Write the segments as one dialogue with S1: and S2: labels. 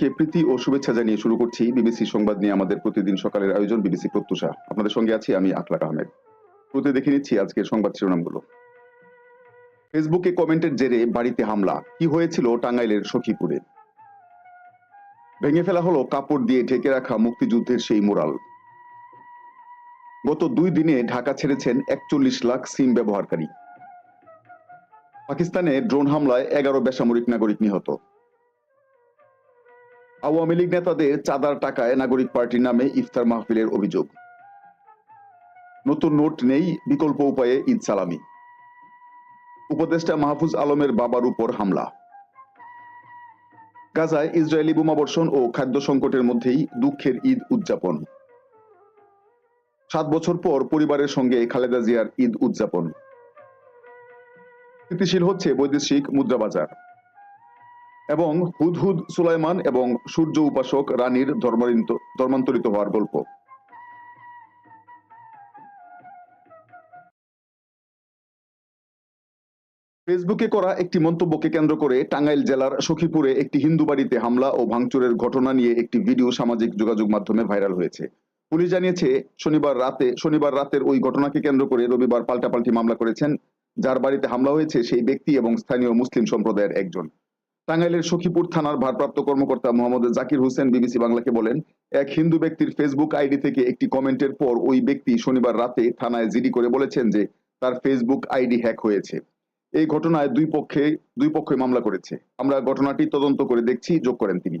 S1: সবাইকে প্রীতি ও শুভেচ্ছা জানিয়ে শুরু করছি বিবিসি সংবাদ নিয়ে আমাদের প্রতিদিন সকালের আয়োজন বিবিসি প্রত্যুষা। আপনাদের সঙ্গে আছি আমি আখলাক আহমেদ। প্রতি দেখে নিচ্ছি আজকের সংবাদ শিরোনামগুলো। ফেসবুকে কমেন্টের জেরে বাড়িতে হামলা। কি হয়েছিল টাঙ্গাইলের সখীপুরে? ভেঙে ফেলা হলো কাপড় দিয়ে ঢেকে রাখা মুক্তিযুদ্ধের সেই মোরাল। গত দুই দিনে ঢাকা ছেড়েছেন একচল্লিশ লাখ সিম ব্যবহারকারী। পাকিস্তানে ড্রোন হামলায় এগারো বেসামরিক নাগরিক নিহত। আওয়ামী লীগ নেতাদের চাঁদার টাকায় নাগরিক পার্টির নামে ইফতার মাহফিলের অভিযোগ। নতুন নোট নেই, বিকল্প উপায়ে ঈদ সালামি। উপদেষ্টা মাহফুজ আলমের বাবার উপর হামলা। গাজায় ইসরায়েলি বোমাবর্ষণ ও খাদ্য সংকটের মধ্যেই দুঃখের ঈদ উদযাপন। সাত বছর পর পরিবারের সঙ্গে খালেদা জিয়ার ঈদ উদযাপন। স্থিতিশীল হচ্ছে বৈদেশিক মুদ্রা বাজার। এবং হুদহুদ সুলাইমান এবং সূর্য উপাসক রানীর ধর্মান্তরিত হওয়ার গল্প। ফেসবুকে করা একটি মন্তব্যকে কেন্দ্র করে টাঙ্গাইল জেলার সখীপুরে একটি হিন্দু বাড়িতে হামলা ও ভাঙচুরের ঘটনা নিয়ে একটি ভিডিও সামাজিক যোগাযোগ মাধ্যমে ভাইরাল হয়েছে। পুলিশ জানিয়েছে, শনিবার রাতে, শনিবার রাতের ওই ঘটনাকে কেন্দ্র করে রবিবার পাল্টাপাল্টি মামলা করেছেন, যার বাড়িতে হামলা হয়েছে সেই ব্যক্তি এবং স্থানীয় মুসলিম সম্প্রদায়ের একজন। টাঙ্গাইলের সখীপুর থানার ভারপ্রাপ্ত কর্মকর্তা মোহাম্মদ জাকির হোসেন বিবিসি বাংলাকে বলেন, এক হিন্দু ব্যক্তির ফেসবুক আইডি থেকে একটি কমেন্টের পর ওই ব্যক্তি শনিবার রাতে থানায় জিডি করে বলেছেন যে তার ফেসবুক আইডি হ্যাক হয়েছে। এই ঘটনায় দুই পক্ষে, দুই পক্ষই মামলা করেছে। আমরা ঘটনাটি তদন্ত করে দেখছি, যোগ করেন তিনি।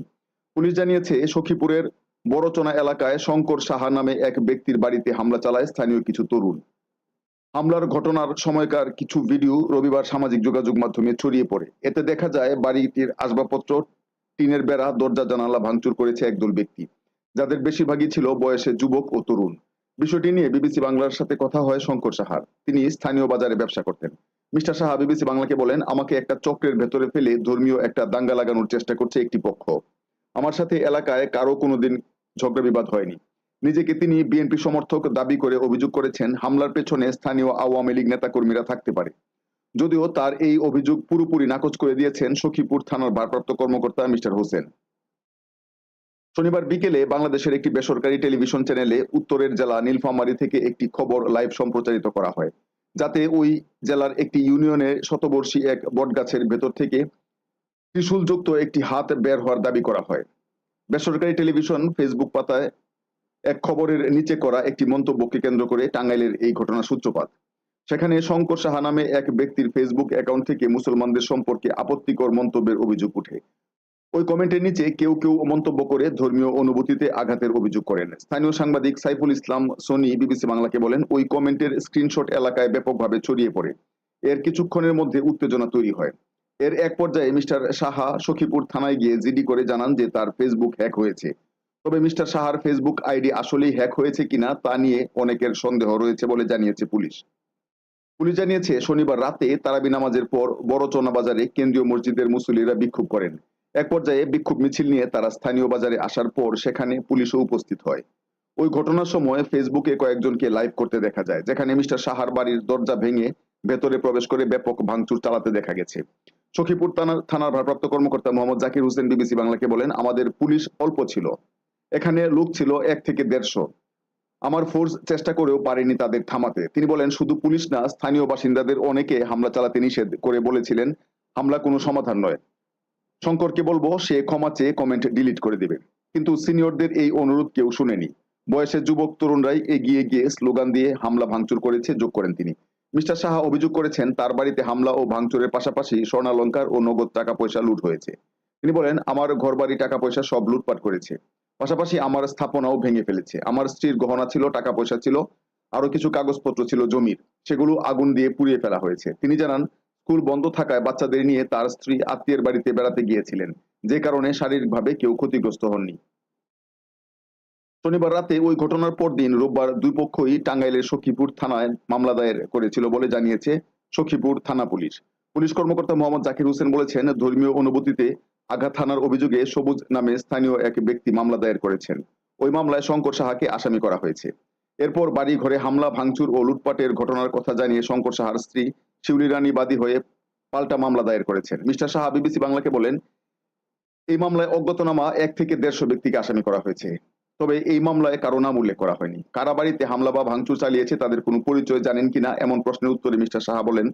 S1: পুলিশ জানিয়েছে, সখীপুরের বড়চনা এলাকায় শঙ্কর সাহা নামে এক ব্যক্তির বাড়িতে হামলা চালায় স্থানীয় কিছু তরুণ। হামলার ঘটনার সময়কার কিছু ভিডিও রবিবার সামাজিক যোগাযোগ মাধ্যমে ছড়িয়ে পড়ে। এতে দেখা যায়, বাড়িটির আসবাবপত্র, টিনের বেড়া, দরজা, জানালা ভাঙচুর করেছে একদল ব্যক্তি, যাদের বেশিরভাগই ছিল বয়সে যুবক ও তরুণ। বিষয়টি নিয়ে বিবিসি বাংলার সাথে কথা হয় শঙ্কর সাহার। তিনি স্থানীয় বাজারে ব্যবসা করতেন। মিস্টার সাহা বিবিসি বাংলাকে বলেন, আমাকে একটা চক্রের ভেতরে ফেলে ধর্মীয় একটা দাঙ্গা লাগানোর চেষ্টা করছে একটি পক্ষ। আমার সাথে এলাকায় কারও কোনোদিন ঝগড়া বিবাদ হয়নি। নিজেকে তিনি বিএনপি সমর্থক দাবি করে অভিযোগ করেছেন, হামলার পেছনে স্থানীয় আওয়ামী লীগ নেতাকর্মীরা থাকতে পারে। যদিও তার এই অভিযোগ পুরোপুরি নাকচ করে দিয়েছেন সখীপুর থানার ভারপ্রাপ্ত কর্মকর্তা মিস্টার হোসেন। শনিবার বিকেলে বাংলাদেশের একটি বেসরকারি টেলিভিশন চ্যানেলে উত্তরের জেলা নীলফামারী থেকে একটি খবর লাইভ সম্প্রচারিত করা হয়, যাতে ওই জেলার একটি ইউনিয়নে শতবর্ষী এক বটগাছের ভেতর থেকে ত্রিশূলযুক্ত একটি হাত বের হওয়ার দাবি করা হয়। বেসরকারি টেলিভিশন ফেসবুক পাতায় এক খবরের নিচে করা একটি মন্তব্যকে কেন্দ্র করে টাঙ্গাইলের এই ঘটনার সূত্রপাত। সেখানে শঙ্কর সাহা নামে এক ব্যক্তির ফেসবুক অ্যাকাউন্ট থেকে মুসলমানদের সম্পর্কে আপত্তিকর মন্তব্যের অভিযোগ উঠে ওই কমেন্টের নিচে কেউ কেউ মন্তব্য করে ধর্মীয় অনুভূতিতে আঘাতের অভিযোগ করেন। স্থানীয় সাংবাদিক সাইফুল ইসলাম সোনি, বিবিসি বাংলাকে বলেন, ওই কমেন্টের স্ক্রিনশট এলাকায় ব্যাপকভাবে ছড়িয়ে পড়ে। এর কিছুক্ষণের মধ্যে উত্তেজনা তৈরি হয়। এর এক পর্যায়ে মিস্টার সাহা সখীপুর থানায় গিয়ে জিডি করে জানান যে তার ফেসবুক হ্যাক হয়েছে। তবে মিস্টার সাহার ফেসবুক আইডি আসলেই হ্যাক হয়েছে কিনা তা নিয়ে অনেকের সন্দেহ রয়েছে বলে জানিয়েছে পুলিশ। পুলিশ জানিয়েছে, শনিবার রাতে তারাবি নামাজের পর বড়চনা বাজারে কেন্দ্রীয় মসজিদের মুসল্লিরা বিক্ষোভ করেন। এক পর্যায়ে বিক্ষোভ মিছিল নিয়ে তারা স্থানীয় বাজারে আসার পর সেখানে পুলিশও উপস্থিত হয়। ওই ঘটনার সময় ফেসবুকে কয়েকজনকে লাইভ করতে দেখা যায়, যেখানে মিস্টার সাহার বাড়ির দরজা ভেঙে ভেতরে প্রবেশ করে ব্যাপক ভাঙচুর চালাতে দেখা গেছে। সখীপুর থানার ভারপ্রাপ্ত কর্মকর্তা মোহাম্মদ জাকির হোসেন বিবিসি বাংলাকে বলেন, আমাদের পুলিশ অল্প ছিল। এখানে লোক ছিল এক থেকে দেড়শো। আমার ফোর্স চেষ্টা করেও পারেনি তাদের থামাতে। তিনি বলেন, শুধু পুলিশ না, স্থানীয় বাসিন্দাদের অনেকে হামলা চালাতে নিষেধ করে বলেছিলেন, হামলা কোনো সমাধান নয়। শঙ্করকে বলব, সে ক্ষমা চেয়ে কমেন্ট ডিলিট করে দেবে। কিন্তু সিনিয়রদের এই অনুরোধ কেউ শুনেনি। বয়সের যুবক তরুণরাই এগিয়ে গিয়ে স্লোগান দিয়ে হামলা ভাঙচুর করেছে, যোগ করেন তিনি। মিস্টার সাহা অভিযোগ করেছেন, তার বাড়িতে হামলা ও ভাঙচুরের পাশাপাশি স্বর্ণালঙ্কার ও নগদ টাকা পয়সা লুট হয়েছে। তিনি বলেন, আমার ঘর বাড়ি টাকা পয়সা সব লুটপাট করেছে। পাশাপাশি আমার স্থাপনাও ভেঙে ফেলেছে। আমার স্ত্রীর গহনা ছিল টাকা পয়সা ছিল আরও কিছু কাগজপত্র ছিল জমির। সেগুলো আগুন দিয়ে পুড়িয়ে ফেলা হয়েছে। তিনি জানান, স্কুল বন্ধ থাকায় বাচ্চাদের নিয়ে তার স্ত্রী আত্মীয়ের বাড়িতে বেড়াতে গিয়েছিলেন। যে কারণে শারীরিকভাবে কেউ ক্ষতিগ্রস্ত হননি। শনিবার রাতে ওই ঘটনার পর দিন রোববার দুই পক্ষই টাঙ্গাইলের সখীপুর থানায় মামলা দায়ের করেছিল বলে জানিয়েছে সখীপুর থানা পুলিশ। পুলিশ কর্মকর্তা মোহাম্মদ জাকির হোসেন বলেছেন, ধর্মীয় অনুভূতিতে আঘাত থানার অভিযোগে সবুজ নামে স্থানীয় এক ব্যক্তি মামলা দায়ের করেছেন। ওই মামলায় শঙ্কর সাহাকে আসামি করা হয়েছে। এরপর বাড়ি ঘরে হামলা, ভাঙচুর ও লুটপাটের ঘটনার কথা জানিয়ে শঙ্কর সাহার স্ত্রী শিউলি রানী বাদী হয়ে পাল্টা মামলা দায়ের করেছেন। মিস্টার সাহা বিবিসি বাংলাকে বলেন, এই মামলায় অজ্ঞাতনামা এক থেকে দেড়শো ব্যক্তিকে আসামি করা হয়েছে। তবে এই মামলায় কারও নাম উল্লেখ করা হয়নি। কারা বাড়িতে হামলা বা ভাঙচুর চালিয়েছে তাদের কোনো পরিচয় জানেন কিনা এমন প্রশ্নের উত্তরে মিস্টার সাহা বলেন,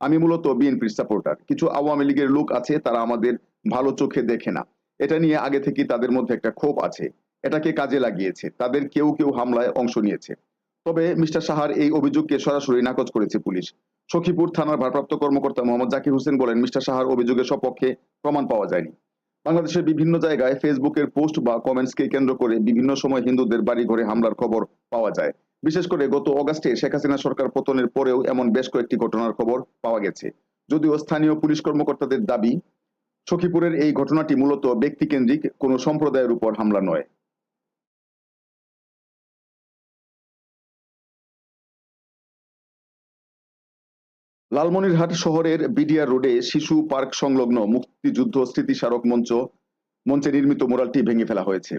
S1: আমি মূলত বিএনপির সাপোর্টার। কিছু আওয়ামী লীগের লোক আছে, তারা আমাদের ভালো চোখে দেখে না। এটা নিয়ে আগে থেকে তাদের মধ্যে একটা ক্ষোভ আছে। এটাকে কাজে লাগিয়েছে। তাদের কেউ কেউ হামলায় অংশ নিয়েছে। তবে মিস্টার সাহার এই অভিযোগকে সরাসরি নাকচ করেছে পুলিশ। সখীপুর থানার ভারপ্রাপ্ত কর্মকর্তা মোহাম্মদ জাকির হোসেন বলেন, মিস্টার সাহার অভিযোগের সপক্ষে প্রমাণ পাওয়া যায়নি। বাংলাদেশের বিভিন্ন জায়গায় ফেসবুকের পোস্ট বা কমেন্টসকে কেন্দ্র করে বিভিন্ন সময় হিন্দুদের বাড়ি ঘরে হামলার খবর পাওয়া যায়। বিশেষ করে গত অগাস্টে শেখ হাসিনা সরকার পতনের পরেও এমন বেশ কয়েকটি ঘটনার খবর পাওয়া গেছে। যদিও স্থানীয় পুলিশ কর্মকর্তাদের দাবি সখীপুরের এই ঘটনাটি মূলত ব্যক্তিকেন্দ্রিক, কোনো সম্প্রদায়ের উপর হামলা নয়। লালমনিরহাট শহরের বিডিআর রোডে শিশু পার্ক সংলগ্ন মুক্তিযুদ্ধ স্মৃতিস্মারক মঞ্চ, মঞ্চে নির্মিত মোরালটি ভেঙে ফেলা হয়েছে।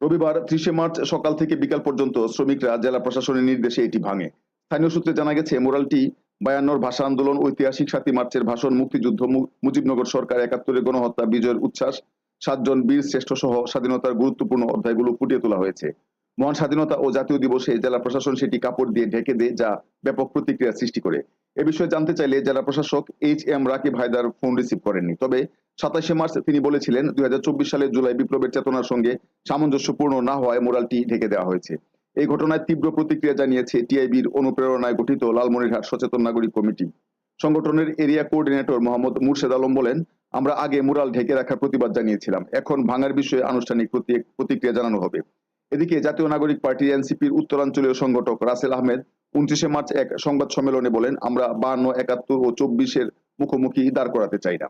S1: রবিবার ত্রিশে মার্চ সকাল থেকে বিকাল পর্যন্ত শ্রমিকরা, জেলা প্রশাসনের নির্দেশে এটি ভাঙে। স্থানীয় সূত্রে জানা গেছে মোরালটি বায়ান্নর ভাষা আন্দোলন, ঐতিহাসিক সাতই মার্চের ভাষণ, মুক্তিযুদ্ধ মুজিবনগর সরকার একাত্তরের গণহত্যা, বিজয়ের উচ্ছ্বাস, সাতজন বীর শ্রেষ্ঠ সহ স্বাধীনতার গুরুত্বপূর্ণ অধ্যায়গুলো ফুটিয়ে তোলা হয়েছে। মহান স্বাধীনতা ও জাতীয় দিবসে জেলা প্রশাসন সেটি কাপড় দিয়ে ঢেকে দেয়, যা ব্যাপক প্রতিক্রিয়া সৃষ্টি করে। এ বিষয়ে জানতে চাইলে জেলা প্রশাসক H M Rakib Haider phone receive করেননি। তবে সাতাশে মার্চ তিনি বলেছিলেন, দুই সালের জুলাই বিপ্লবের চেতনার সঙ্গে সামঞ্জস্যপূর্ণ না হওয়ায় মোরালটি ঢেকে দেওয়া হয়েছে। এই ঘটনায় তীব্র প্রতিক্রিয়া জানিয়েছে টিআইবির অনুপ্রেরণায় গঠিত লালমনিরহাট সচেতন নাগরিক কমিটি। সংগঠনের এরিয়া কোঅর্ডিনেটর মোহাম্মদ মুর্শেদ আলম বলেন, আমরা আগে মুরাল ঢেকে রাখার প্রতিবাদ জানিয়েছিলাম। এখন ভাঙার বিষয়ে আনুষ্ঠানিক প্রতিক্রিয়া জানানো হবে। এদিকে জাতীয় নাগরিক পার্টি এনসিপির উত্তরাঞ্চলীয় সংগঠক রাসেল আহমেদ উনত্রিশে মার্চ এক সংবাদ সম্মেলনে বলেন, আমরা বান্ন একাত্তর ও চব্বিশের মুখোমুখি দাঁড় করাতে চাই না।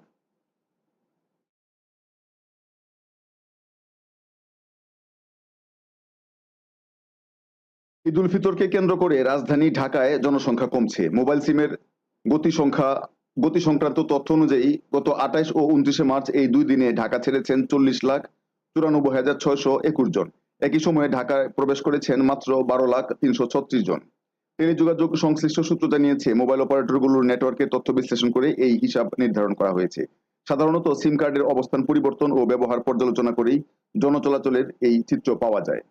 S1: ঈদ উল ফিতরকে কেন্দ্র করে রাজধানী ঢাকায় জনসংখ্যা কমছে। মোবাইল সিমের গতি সংখ্যা, গতি সংক্রান্ত তথ্য অনুযায়ী গত আঠাইশ ও উনত্রিশে মার্চ এই দুই দিনে ঢাকা ছেড়েছেন চল্লিশ লাখ চুরানব্বই হাজার ছয়শো একুশ জন। একই সময়ে ঢাকায় প্রবেশ করেছেন মাত্র বারো লাখ তিনশো ছত্রিশ জন। টেলিযোগাযোগ সংশ্লিষ্ট সূত্র জানিয়েছে, মোবাইল অপারেটরগুলোর নেটওয়ার্কের তথ্য বিশ্লেষণ করে এই হিসাব নির্ধারণ করা হয়েছে। সাধারণত সিম কার্ডের অবস্থান পরিবর্তন ও ব্যবহার পর্যালোচনা করেই জনচলাচলের এই চিত্র পাওয়া যায়।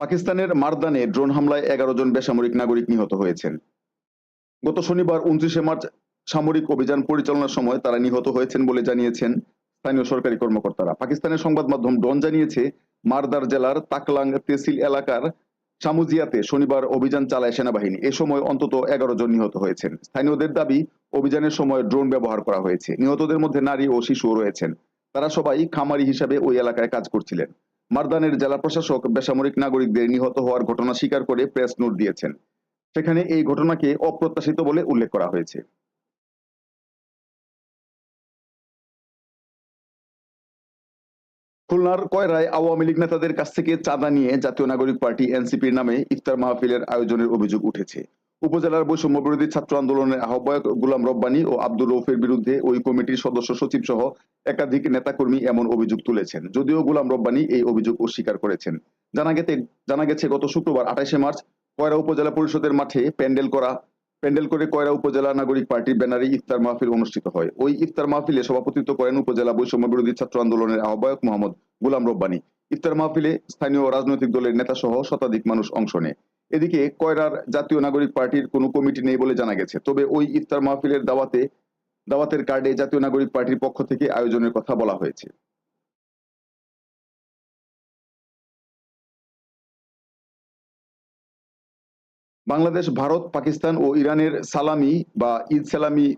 S1: পাকিস্তানের মারদানে ড্রোন হামলায় এগারো জন বেসামরিক নাগরিক নিহত হয়েছেন। গত শনিবার উনত্রিশে মার্চ সামরিক অভিযান পরিচালনার সময় তারা নিহত হয়েছেন বলে জানিয়েছেন স্থানীয় সরকারি কর্মকর্তারা। পাকিস্তানের সংবাদ মাধ্যম ডন জানিয়েছে, মারদার জেলার তাকলাং তেসিল এলাকার সামুজিয়াতে শনিবার অভিযান চালায় সেনাবাহিনী। এ সময় অন্তত এগারো জন নিহত হয়েছেন। স্থানীয়দের দাবি, অভিযানের সময় ড্রোন ব্যবহার করা হয়েছে। নিহতদের মধ্যে নারী ও শিশুও রয়েছেন। তারা সবাই খামারি হিসাবে ওই এলাকায় কাজ করছিলেন। মারদানের জেলা প্রশাসক, বেসামরিক নাগরিকদের নিহত হওয়ার ঘটনা স্বীকার করে প্রেস নোট দিয়েছেন। সেখানে এই ঘটনাকে অপ্রত্যাশিত বলে উল্লেখ করা হয়েছে। খুলনার কয়রায় আওয়ামী লীগ নেতাদের কাছ থেকে চাঁদা নিয়ে জাতীয় নাগরিক পার্টি এনসিপির নামে ইফতার মাহফিলের আয়োজনের অভিযোগ উঠেছে। উপজেলার বৈষম্য বিরোধী ছাত্র আন্দোলনের আহ্বায়ক গুলাম রব্বানী ও আব্দুর রৌফের বিরুদ্ধে ওই কমিটির সদস্য সচিব সহ একাধিক নেতাকর্মী এমন অভিযোগ তুলেছেন। যদিও গুলাম রব্বানী এই অভিযোগ অস্বীকার করেছেন। জানা গেছে জানা গেছে গত শুক্রবার আঠাশে মার্চ কয়রা উপজেলা পরিষদের মাঠে প্যান্ডেল করা, প্যান্ডেল করে কয়রা উপজেলা নাগরিক পার্টির ব্যানারে ইফতার মাহফিল অনুষ্ঠিত হয়। ওই ইফতার মাহফিলে সভাপতিত্ব করেন উপজেলা বৈষম্য বিরোধী ছাত্র আন্দোলনের আহ্বায়ক মোহাম্মদ গুলাম রব্বানী। ইফতার মাহফিলে স্থানীয় রাজনৈতিক দলের নেতা সহ শতাধিক মানুষ অংশ নেয়। এদিকে কয়রার জাতীয় নাগরিক পার্টির কোনো কমিটি নেই বলে জানা গেছে। তবে ওই ইফতার মাহফিলের দাওয়াতে, দাওয়াতের কার্ডে জাতীয় নাগরিক পার্টির পক্ষ থেকে আয়োজনের কথা বলা হয়েছে। বাংলাদেশ, ভারত, পাকিস্তান ও ইরানের সালামি বা ঈদ সালামি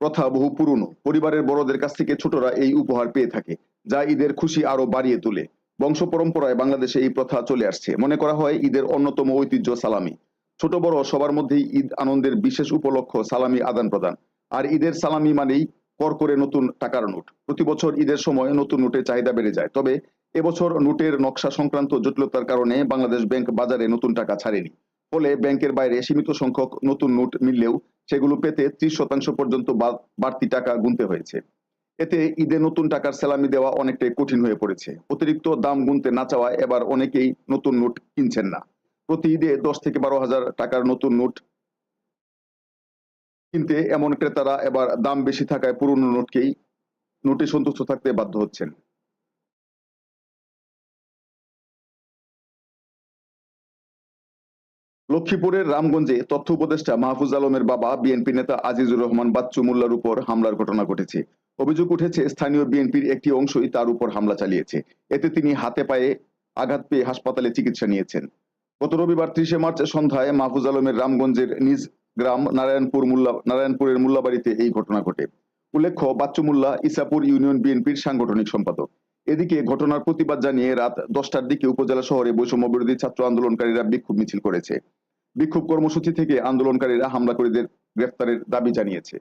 S1: প্রথা বহু পুরনো। পরিবারের বড়দের কাছ থেকে ছোটরা এই উপহার পেয়ে থাকে, যা ঈদের খুশি আরও বাড়িয়ে তোলে। বংশ পরম্পরায় বাংলাদেশে এই প্রথা চলে আসছে। মনে করা হয় ঈদের অন্যতম ঐতিহ্য সালামি। ছোট বড় সবার মধ্যেই ঈদ আনন্দের বিশেষ উপলক্ষ সালামি আদান প্রদান। আর ঈদের সালামি মানেই কর করে নতুন টাকার নোট। প্রতি বছর ঈদের সময় নতুন নোটের চাহিদা বেড়ে যায়। তবে এবছর নোটের নকশা সংক্রান্ত জটিলতার কারণে বাংলাদেশ ব্যাংক বাজারে নতুন টাকা ছাড়েনি। ফলে ব্যাংকের বাইরে সীমিত সংখ্যক নতুন নোট মিললেও সেগুলো পেতে ত্রিশ শতাংশ পর্যন্ত বাড়তি টাকা গুনতে হয়েছে। এতে ঈদে নতুন টাকার সেলামি দেওয়া অনেকটাই কঠিন হয়ে পড়েছে। অতিরিক্ত দাম গুনতে না চাওয়ায় এবার অনেকেই নতুন নোট কিনছেন না। প্রতি ঈদে দশ থেকে বারো হাজার টাকার নতুন নোট কিনতে এমন ক্রেতারা এবার দাম বেশি থাকায় পুরনো নোটকেই, নোটে সন্তুষ্ট থাকতে বাধ্য হচ্ছেন। লক্ষ্মীপুরের রামগঞ্জে তথ্য উপদেষ্টা মাহফুজ আলমের বাবা, বিএনপি নেতা আজিজুর রহমান বাচ্চু মোল্লার উপর হামলার ঘটনা ঘটেছে। অভিযোগ উঠেছে, স্থানীয় বিএনপির একটি অংশই তার উপর হামলা চালিয়েছে। এতে তিনি হাতে পায়ে আঘাত পেয়ে হাসপাতালে চিকিৎসা নিয়েছেন। গত রবিবার ত্রিশে মার্চ সন্ধ্যায় মাহফুজ আলমের রামগঞ্জের নিজ গ্রাম নারায়ণপুর মোল্লা, নারায়ণপুরের মোল্লাবাড়িতে এই ঘটনা ঘটে। উল্লেখ্য, বাচ্চু মোল্লা ইসাপুর ইউনিয়ন বিএনপির সাংগঠনিক সম্পাদক। এদিকে ঘটনার প্রতিবাদ জানিয়ে রাত দশটার দিকে উপজেলা শহরে বৈষম্য বিরোধী ছাত্র আন্দোলনকারীরা বিক্ষোভ মিছিল করেছে। বিক্ষোভ কর্মসূচি থেকে আন্দোলনকারীরা হামলাকারীদের গ্রেফতারের দাবি জানিয়েছে।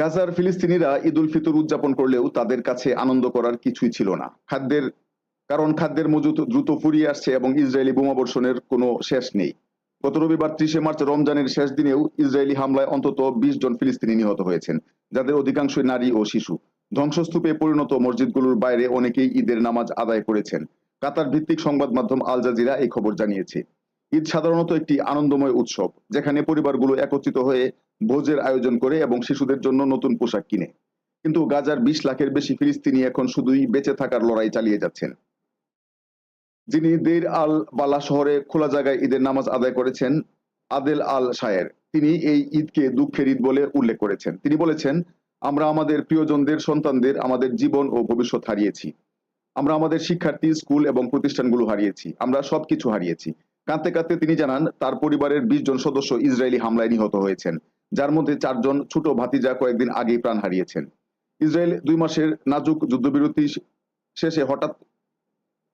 S1: গাজার ফিলিস্তিনিরা ঈদ উল ফিতর উদযাপন করলেও তাদের কাছে আনন্দ করার কিছুই ছিল না। খাদ্যের কারণ খাদ্যের মজুত দ্রুত ফুরিয়ে আসছে এবং ইসরায়েলি বোমাবর্ষণের কোনো শেষ নেই। গত রবিবার ত্রিশে মার্চ রমজানের শেষ দিনেও ইসরায়েলি হামলায় অন্তত বিশ জন ফিলিস্তিনি নিহত হয়েছেন, যাদের অধিকাংশই নারী ও শিশু। ধ্বংসস্তূপে পরিণত মসজিদগুলোর বাইরে অনেকেই ঈদের নামাজ আদায় করেছেন। কাতার ভিত্তিক সংবাদ মাধ্যম আল জাজিরা এই খবর জানিয়েছে। ঈদ সাধারণত একটি আনন্দময় উৎসব, যেখানে পরিবারগুলো একত্রিত হয়ে ভোজের আয়োজন করে এবং শিশুদের জন্য নতুন পোশাক কিনে। কিন্তু গাজার বিশ লাখের বেশি ফিলিস্তিনি এখন শুধুই বেঁচে থাকার লড়াই চালিয়ে যাচ্ছেন। যিনি দের আল বালা শহরে খোলা জায়গায় ঈদের নামাজ আদায় করেছেন, আদেল আল শায়ের, তিনি এই ঈদকে দুঃখের ঈদ বলে উল্লেখ করেছেন। তিনি বলেছেন, আমরা আমাদের প্রিয়জনদের, সন্তানদের, আমাদের জীবন ও ভবিষ্যৎ হারিয়েছি। আমরা আমাদের শিক্ষার্থী, স্কুল এবং প্রতিষ্ঠানগুলো হারিয়েছি। আমরা সবকিছু হারিয়েছি। কাঁদতে কাঁদতে তিনি জানান, তার পরিবারের বিশ জন সদস্য ইসরায়েলি হামলায় নিহত হয়েছেন। যার মধ্যে চারজন ছোট ভাতিজা কয়েকদিন আগেই প্রাণ হারিয়েছেন। ইসরায়েল দুই মাসের নাজুক যুদ্ধবিরতি শেষে হঠাৎ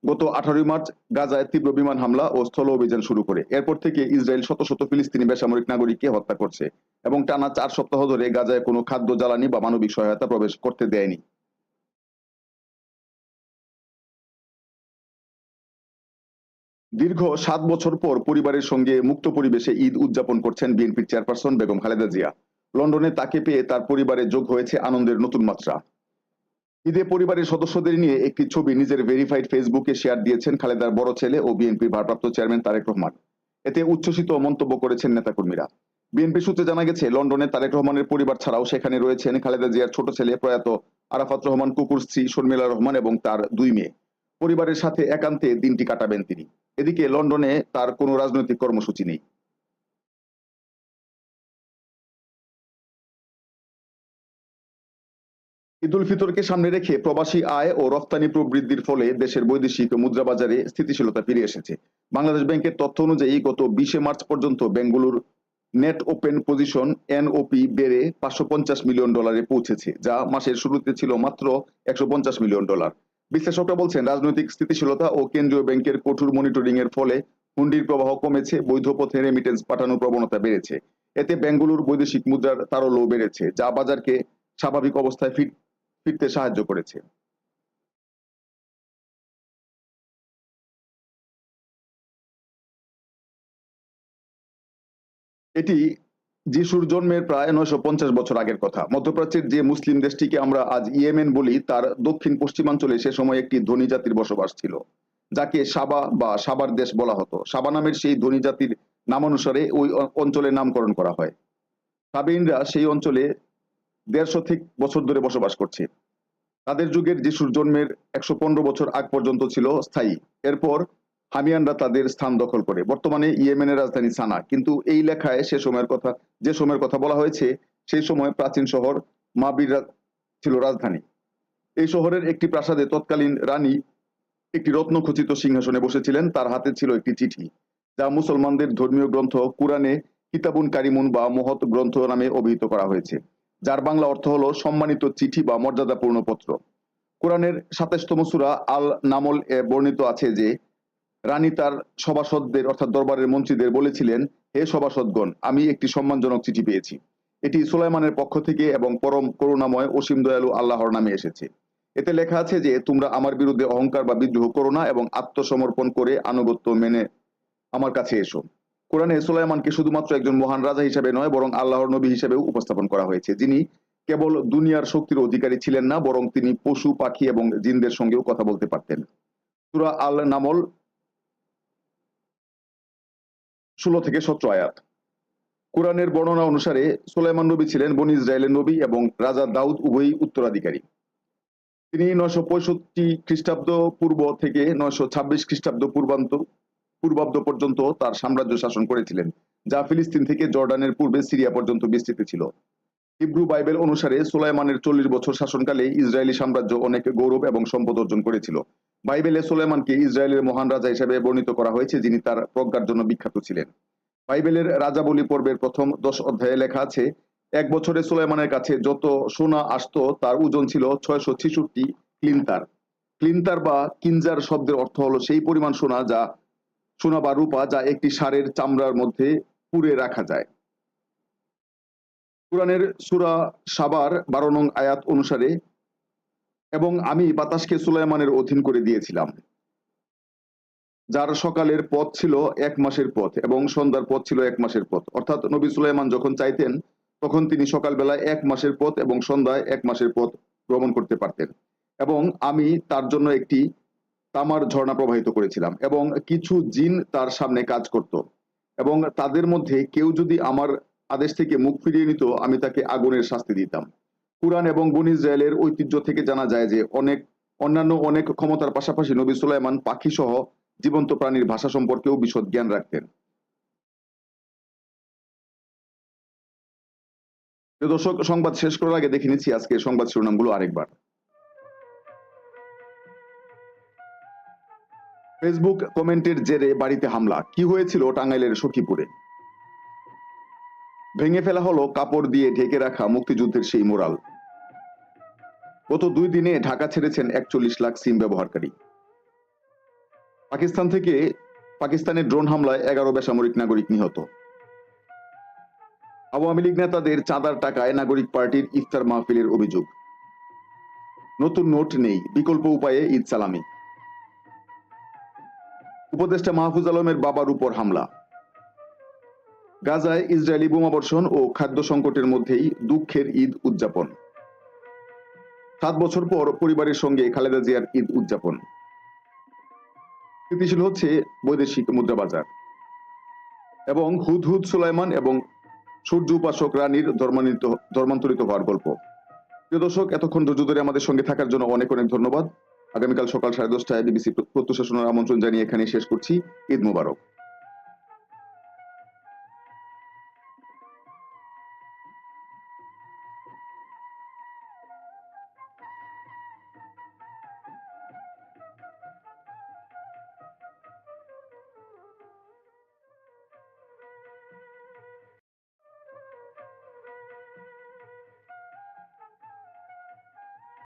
S1: গত আঠারোই মার্চ গাজায় তীব্র বিমান হামলা ও স্থল অভিযান শুরু করে। এরপর থেকে ইসরায়েল শত শত ফিলিস্তিনি বেসামরিক নাগরিককে হত্যা করছে এবং টানা চার সপ্তাহ ধরে গাজায় কোনো খাদ্য, জ্বালানি বা মানবিক সহায়তা প্রবেশ করতে দেয়নি। দীর্ঘ সাত বছর পর পরিবারের সঙ্গে মুক্ত পরিবেশে ঈদ উদযাপন করছেন বিএনপির চেয়ারপারসন বেগম খালেদা জিয়া। লন্ডনে তাকে পেয়ে তার পরিবারে যোগ হয়েছে আনন্দের নতুন মাত্রা। ঈদে পরিবারের সদস্যদের নিয়ে একটি ছবি নিজের ভেরিফাইড ফেসবুকে শেয়ার দিয়েছেন খালেদার বড় ছেলে ও বিএনপির ভারপ্রাপ্ত চেয়ারম্যান তারেক রহমান। এতে উচ্ছ্বসিত মন্তব্য করেছেন নেতাকর্মীরা। বিএনপি সূত্রে জানা গেছে, লন্ডনে তারেক রহমানের পরিবার ছাড়াও সেখানে রয়েছেন খালেদা জিয়ার ছোট ছেলে প্রয়াত আরাফাত রহমান কুকুর স্ত্রী শর্মিলা রহমান এবং তার দুই মেয়ে। পরিবারের সাথে একান্তে দিনটি কাটাবেন তিনি। এদিকে লন্ডনে তার কোনো রাজনৈতিক কর্মসূচি নেই। ঈদ উল ফিতরকে সামনে রেখে প্রবাসী আয় ও রপ্তানি প্রবৃদ্ধির ফলে দেশের বৈদেশিক মুদ্রা বাজারে স্থিতিশীলতা ফিরে এসেছে। বাংলাদেশ ব্যাংকের তথ্য অনুযায়ী গত বিশে মার্চ পর্যন্ত বেঙ্গালুর নেট ওপেন পজিশন এনওপি বেড়ে পাঁচশো পঞ্চাশ মিলিয়ন ডলারে পৌঁছেছে, যা মাসের শুরুতে ছিল মাত্র একশো পঞ্চাশ মিলিয়ন ডলার। বিশ্লেষকরা বলছেন, রাজনৈতিক স্থিতিশীলতা ও কেন্দ্রীয় ব্যাংকের কঠোর মনিটরিং এর ফলে হুন্ডির প্রবাহ কমেছে, বৈধ পথে রেমিটেন্স পাঠানোর প্রবণতা বেড়েছে। এতে বেঙ্গালুর বৈদেশিক মুদ্রার তারল্য বেড়েছে, যা বাজারকে স্বাভাবিক অবস্থায় ফিরতে সাহায্য করেছে। এটি যিশুর জন্মের প্রায় নয়শো পঞ্চাশ বছর আগের কথা। মধ্যপ্রাচ্যের যে মুসলিম দেশটিকে আমরা আজ ইয়েমেন বলি, তার দক্ষিণ পশ্চিমাঞ্চলে সে সময় একটি ধনী জাতির বসবাস ছিল, যাকে সাবা বা সাবার দেশ বলা হতো। সাবা নামের সেই ধনী জাতির নামানুসারে ওই অঞ্চলের নামকরণ করা হয়। সাবিনরা সেই অঞ্চলে দেড়শো থেকে বছর ধরে বসবাস করছে। তাদের যুগের যিশুর জন্মের একশো পনেরো বছর আগ পর্যন্ত ছিল স্থায়ী। এরপর হামিয়ানরা তাদের স্থান দখল করে। বর্তমানে ইয়েমেনের রাজধানী সানা। কিন্তু এই লেখায় সে সময়ের কথা, যে সময়ের কথা বলা হয়েছে, সেই সময় প্রাচীন শহর মাবির ছিল রাজধানী। এই শহরের একটি প্রাসাদে তৎকালীন রানী একটি রত্নখচিত সিংহাসনে বসেছিলেন। তার হাতে ছিল একটি চিঠি, যা মুসলমানদের ধর্মীয় গ্রন্থ কুরআনে কিতাবুন কারিমুন বা মহৎ গ্রন্থ নামে অভিহিত করা হয়েছে। যার বাংলা অর্থ হলো সম্মানিত চিঠি বা মর্যাদাপূর্ণ পত্র। কোরআনের সাতাশতম সুরা আল নামল এ বর্ণিত আছে যে রানী তার সভাসদদের, অর্থাৎ দরবারের মন্ত্রীদের বলেছিলেন, হে সভাসদগণ, আমি একটি সম্মানজনক চিঠি পেয়েছি। এটি সুলাইমানের পক্ষ থেকে এবং পরম করুণাময় অসীম দয়ালু আল্লাহর নামে এসেছে। এতে লেখা আছে যে, তোমরা আমার বিরুদ্ধে অহংকার বা বিদ্রোহ করো না এবং আত্মসমর্পণ করে আনুগত্য মেনে আমার কাছে এসো। কোরআনে সুলাইমানকে শুধুমাত্র একজন মহান রাজা হিসেবে নয়, বরং আল্লাহর নবী হিসেবেও উপস্থাপন করা হয়েছে। যিনি কেবল দুনিয়ার শক্তির অধিকারী ছিলেন না, বরং তিনি পশু, পাখি এবং জিনদের সঙ্গেও কথা বলতে পারতেন। সুরা আল নামল ষোলো থেকে সতেরো আয়াত। কোরআনের বর্ণনা অনুসারে সুলাইমান নবী ছিলেন বনি ইসরায়েলের নবী এবং রাজা দাউদ উভয়ই উত্তরাধিকারী। তিনি নয়শো পঁয়ষট্টি খ্রিস্টাব্দ পূর্ব থেকে নয়শো ছাব্বিশ খ্রিস্টাব্দ পূর্বান্ত পূর্বাব্দ পর্যন্ত তার সাম্রাজ্য শাসন করেছিলেন, যা ফিলিস্তিন থেকে জর্ডানের পূর্বে সিরিয়া পর্যন্ত বিস্তৃত ছিল। হিব্রু বাইবেল অনুসারে সুলাইমানের চল্লিশ বছর শাসনকালে ইসরায়েলি সাম্রাজ্য অনেক গৌরব এবং সম্পদ অর্জন করেছিল। বাইবেলে সুলাইমানকে ইসরায়েলের মহান রাজা হিসেবে বর্ণিত করা হয়েছে, যিনি তার প্রজ্ঞার জন্য বিখ্যাত ছিলেন। বাইবেলের রাজাবলী পর্বের প্রথম দশ অধ্যায়ে লেখা আছে, এক বছরে সুলাইমানের কাছে যত সোনা আসতো, তার ওজন ছিল ছয়শো ছেষট্টি ক্লিন্তার। ক্লিন্তার বা কিনজার শব্দের অর্থ হলো সেই পরিমাণ সোনা যা, সোনা বা রূপা যা একটি সারের চামড়ার মধ্যে পুরে রাখা যায়। কোরআনের সুরা সাবার বারো নং আয়াত অনুসারে এবং আমি বাতাসকে সুলাইমানের অধীন করে দিয়েছিলাম। যার সকালের পথ ছিল এক মাসের পথ এবং সন্ধ্যার পথ ছিল এক মাসের পথ। অর্থাৎ নবী সুলাইমান যখন চাইতেন, তখন তিনি সকালবেলায় এক মাসের পথ এবং সন্ধ্যায় এক মাসের পথ ভ্রমণ করতে পারতেন। এবং আমি তার জন্য একটি তামার ঝর্ণা প্রবাহিত করেছিলাম এবং কিছু জিন তার সামনে কাজ করত। এবং তাদের মধ্যে কেউ যদি আমার আদেশ থেকে মুখ ফিরিয়ে নিত, আমি তাকে আগুনের শাস্তি দিতাম। কুরআন এবং বন ইসরায়েলের ঐতিহ্য থেকে জানা যায় যে অনেক, অন্যান্য অনেক ক্ষমতার পাশাপাশি নবী সুলাইমান পাখি সহ জীবন্ত প্রাণীর ভাষা সম্পর্কেও বিশদ জ্ঞান রাখতেন। দর্শক, সংবাদ শেষ করার আগে দেখে নিচ্ছি আজকে সংবাদ শিরোনামগুলো আরেকবার। ফেসবুক কমেন্টের জেরে বাড়িতে হামলা। কি হয়েছিল টাঙ্গাইলের সখীপুরে? ভেঙে ফেলা হলো কাপড় দিয়ে ঢেকে রাখা মুক্তিযুদ্ধের সেই মোরাল। গত দুই দিনে ঢাকা ছেড়েছেন একচল্লিশ লাখ সিম ব্যবহারকারী। পাকিস্তান থেকে পাকিস্তানের ড্রোন হামলায় এগারো বেসামরিক নাগরিক নিহত। আওয়ামী লীগ নেতাদের চাঁদার টাকায় নাগরিক পার্টির ইফতার মাহফিলের অভিযোগ। নতুন নোট নেই, বিকল্প উপায়ে ঈদ সালামি। উপদেষ্টা মাহফুজ আলমের বাবার উপর হামলা। গাজায় ইসরায়েলি বোমাবর্ষণ ও খাদ্য সংকটের মধ্যেই দুঃখের ঈদ উদযাপন। সাত বছর পর পরিবারের সঙ্গে খালেদা জিয়ার ঈদ উদযাপন। স্থিতিশীল হচ্ছে বৈদেশিক মুদ্রা বাজার। এবং হুদহুদ সুলাইমান এবং সূর্য উপাসক রানীর ধর্মান্তরিত ধর্মান্তরিত হওয়ার গল্প। প্রিয় দর্শক, এতক্ষণ ধৈর্য ধরে আমাদের সঙ্গে থাকার জন্য অনেক অনেক ধন্যবাদ। আগামীকাল সকাল সাড়ে দশটায় বিবিসি প্রত্যুষাসনের আমন্ত্রণ জানিয়ে এখানে শেষ করছি। ঈদ মুবারক।